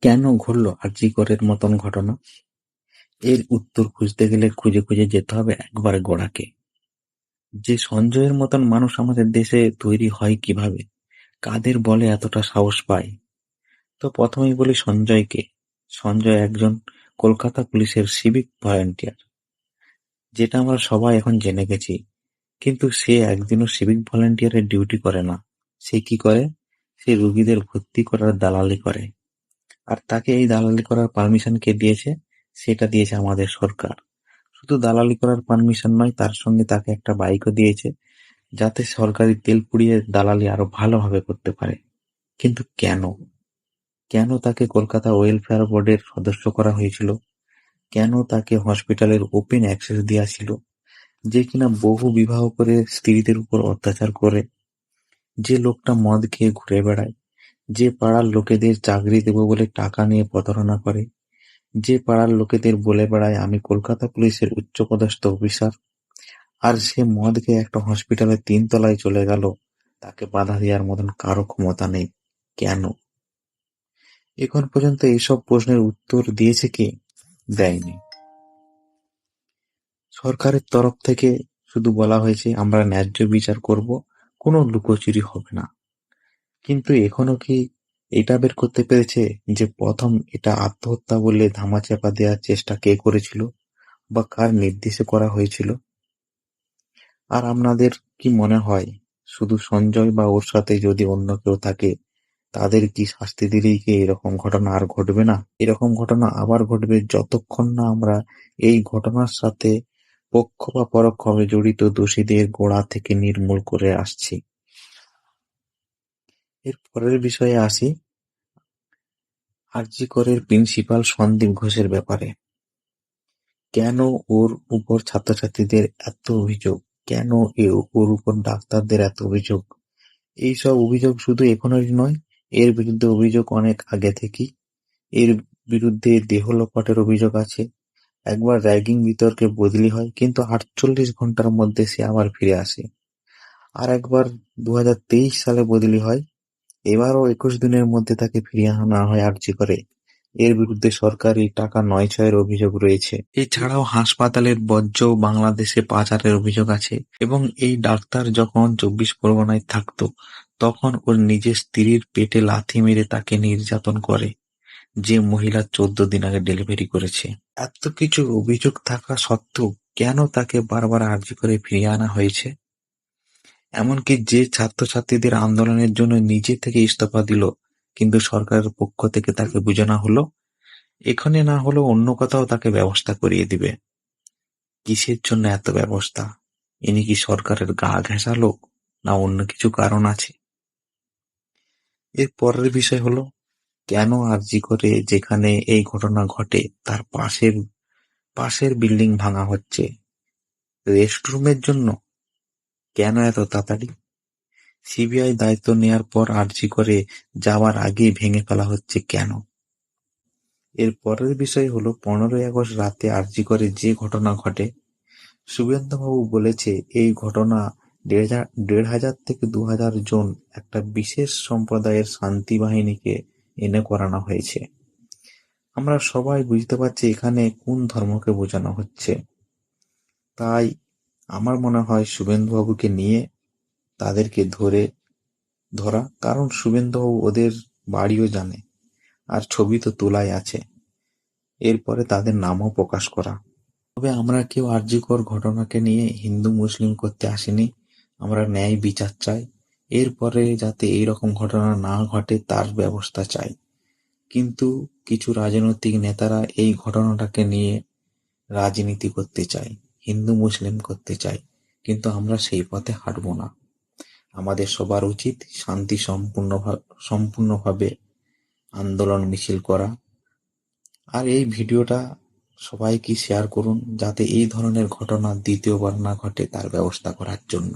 কেন ঘটল আর আরজিকরের মতন ঘটনা? এর উত্তর খুঁজতে গেলে খুঁজে খুঁজে যেতে হবে একবারে গোড়াকে। যে সঞ্জয়ের মতন মানুষ আমাদের দেশে তৈরি হয় কীভাবে? কাদের বলে এতটা সাহস পায়? তো প্রথমেই বলি সঞ্জয়কে। সঞ্জয় একজন কলকাতা পুলিশের সিভিক ভলান্টিয়ার। যেটা আমরা সবাই এখন জেনে গেছি। কিন্তু সে একদিনও সিভিক ভলান্টিয়ারের ডিউটি করে না। সে কি করে? সে রুগীদের ভর্তি করার দালালি করে। আর তাকে এই দালালি করার পারমিশন কে দিয়েছে? সেটা দিয়েছে আমাদের সরকার। শুধু দালালি করার পারমিশন নয় তার সঙ্গে তাকে একটা বাইকও দিয়েছে যাতে সরকারি তেল পুড়িয়ে দালালি আরও ভালোভাবে করতে পারে। কিন্তু কেন? কেন তাকে কলকাতা ওয়েলফেয়ার বোর্ডের সদস্য করা হয়েছিল? কেন তাকে হসপিটালের ওপেন অ্যাক্সেস দেওয়া ছিল? যে কিনা বহু বিবাহ করে স্ত্রীদের উপর অত্যাচার করে, যে লোকটা মদ খেয়ে ঘুরে বেড়ায়, যে পাড়ার লোকেদের চাকরি দেব বলে টাকা নিয়ে প্রতারণা করে, যে পাড়ার লোকেদের বলে বেড়ায় আমি কলকাতা পুলিশের উচ্চপদস্থ অফিসার, আর সে মদ খেয়ে একটা হসপিটালের তিনতলায় চলে গেল তাকে বাধা দেওয়ার মতন কারও ক্ষমতা নেই। কেন? এখন পর্যন্ত এইসব প্রশ্নের উত্তর দিয়েছে কে? দেয়নি। সরকারের তরফ থেকে শুধু বলা হয়েছে আমরা ন্যায্য বিচার করব, কোনো লুকোচুরি হবে না। কিন্তু এখনও কি এটা বের করতে পেরেছে যে প্রথম এটা আত্মহত্যা বলে ধামাচাপা দেওয়ার চেষ্টা কে করেছিল বা কার নির্দেশে করা হয়েছিল? আর আপনাদের কি মনে হয়, শুধু সঞ্জয় বা ওর সাথে যদি অন্য কেউ থাকে, তাদের কি শাস্তি দিলেই কি এরকম ঘটনা আর ঘটবে না? এরকম ঘটনা আবার ঘটবে যতক্ষণ না আমরা এই ঘটনার সাথে পক্ষ বা পরোক্ষভাবে জড়িত দোষীদের গোড়া থেকে নির্মূল করে আসছি। এর পরের বিষয়ে আসি আরজিকরের প্রিন্সিপাল সন্দীপ ঘোষের ব্যাপারে। কেন ওর উপর ছাত্রছাত্রীদের এত অভিযোগ? কেন ওর উপর ডাক্তারদের এত অভিযোগ? এইসব অভিযোগ শুধু এখনেরই নয়, এর বিরুদ্ধে অভিযোগ অনেক আগে থেকেই। এর বিরুদ্ধে দেহ লোপাটের অভিযোগ আছে। একবার র্যাগিং বিতর্কে বদলি হয় কিন্তু আটচল্লিশ ঘণ্টার মধ্যে সে আবার ফিরে আসে। আর একবার দু হাজার তেইশ সালে বদলি হয়। এবারও একুশ দিনের মধ্যে তাকে ফিরিয়ে আনা হয় করে এর বিরুদ্ধে সরকারি টাকা নয়-ছয়ের অভিযোগ রয়েছে। এছাড়াও হাসপাতালের বর্জ্য বাংলাদেশে পাচারের অভিযোগ আছে এবং এই ডাক্তার যখন চব্বিশ পরগনায় থাকতো, তখন ওর নিজের স্ত্রীর পেটে লাথি মেরে তাকে নির্যাতন করে, যে মহিলা চোদ্দ দিন আগে ডেলিভারি করেছে। এত কিছু অভিযোগ থাকা সত্ত্বেও কেন তাকে বারবার আর্জি করে ফিরিয়ে আনা হয়েছে? এমনকি যে ছাত্রছাত্রীদের আন্দোলনের জন্য নিজে থেকে ইস্তফা দিল, কিন্তু সরকারের পক্ষ থেকে তাকে বুঝানো হলো, এখানে না হলেও অন্য কোথাও তাকে ব্যবস্থা করিয়ে দিবে। কিসের জন্য এত ব্যবস্থা? ইনি কি সরকারের গা ঘেঁষা লোক, না অন্য কিছু কারণ আছে? এর পরের বিষয় হলো, কেন আরজি করে যেখানে এই ঘটনা ঘটে, তার পাশের পাশের বিল্ডিং ভাঙা হচ্ছে রেস্টরুমের জন্য কেন এত তাড়াতাড়ি সিবিআই দায়িত্ব নেয়ার পর আরজি করে যাওয়ার আগেই ভেঙে ফেলা হচ্ছে কেন এর পরের বিষয় হলো, পনেরোই আগস্ট রাতে আরজি করে যে ঘটনা ঘটে শুভেন্দুবাবু বলেছে, এই ঘটনা দেড় হাজার থেকে দু হাজার জন একটা বিশেষ সম্প্রদায়ের শান্তি বাহিনীকে এনে করানো হয়েছে। আমরা সবাই বুঝতে পারছি এখানে কোন ধর্মকে বোঝানো হচ্ছে। তাই আমার মনে হয় শুভেন্দুবাবুকে নিয়ে তাদেরকে ধরে ধরা, কারণ শুভেন্দুবাবু ওদের বাড়িও জানে আর ছবি তো তোলাই আছে। এরপরে তাদের নামও প্রকাশ করা। তবে আমরা কেউ আর্যিকর ঘটনাকে নিয়ে হিন্দু মুসলিম করতে আসিনি, আমরা ন্যায় বিচার চাই। এরপরে যাতে এই রকম ঘটনা না ঘটে, তার ব্যবস্থা চাই। কিন্তু কিছু রাজনৈতিক নেতারা এই ঘটনাটাকে নিয়ে রাজনীতি করতে চায়। হিন্দু মুসলিম করতে চাই, কিন্তু আমরা সেই পথে হাঁটব না। আমাদের সবার উচিত শান্তি সম্পূর্ণ সম্পূর্ণভাবে আন্দোলন মিছিল করা। আর এই ভিডিওটা সবাইকে শেয়ার করুন, যাতে এই ধরনের ঘটনা দ্বিতীয়বার না ঘটে তার ব্যবস্থা করার জন্য।